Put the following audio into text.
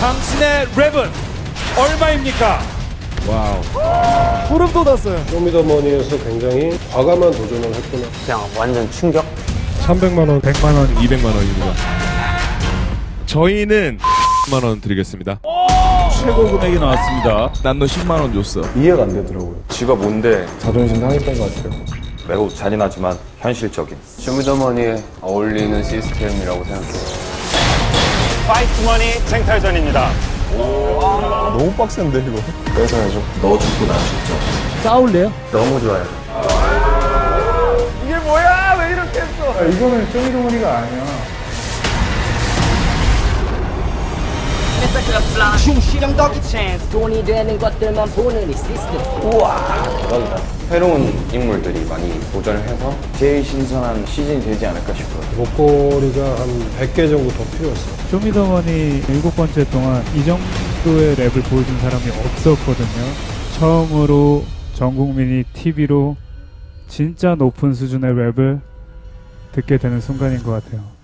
여러분의 랩은 얼마입니까? 소름 돋았어요. 쇼미더머니에서 굉장히 과감한 도전을 했구나. 그냥 완전 충격? 300만 원, 100만 원, 200만 원입니다. 저희는 10만 원 드리겠습니다. 최고 금액이 나왔습니다. 난 너 10만 원 줬어. 이해가 안 되더라고요. 지가 뭔데 자존심 상했던 것 같아요. 매우 잔인하지만 현실적인 쇼미더머니에 어울리는 시스템이라고 생각해요. 파이트머니 쟁탈전입니다. 너무 빡센데 이거. 뺏어야죠. 너 죽고 나 죽죠. 싸울래요? 너무 좋아요. 충실형 덕이 찬스 돈이 되는 것들만 보는 이 시스템 대박이다. 새로운 인물들이 많이 도전을 해서 제일 신선한 시즌이 되지 않을까 싶어요. 목걸이가 한 100개 정도 더 필요했어요. 쇼미더머니 일곱 번째 동안 이 정도의 랩을 보여준 사람이 없었거든요. 처음으로 전 국민이 TV로 진짜 높은 수준의 랩을 듣게 되는 순간인 것 같아요.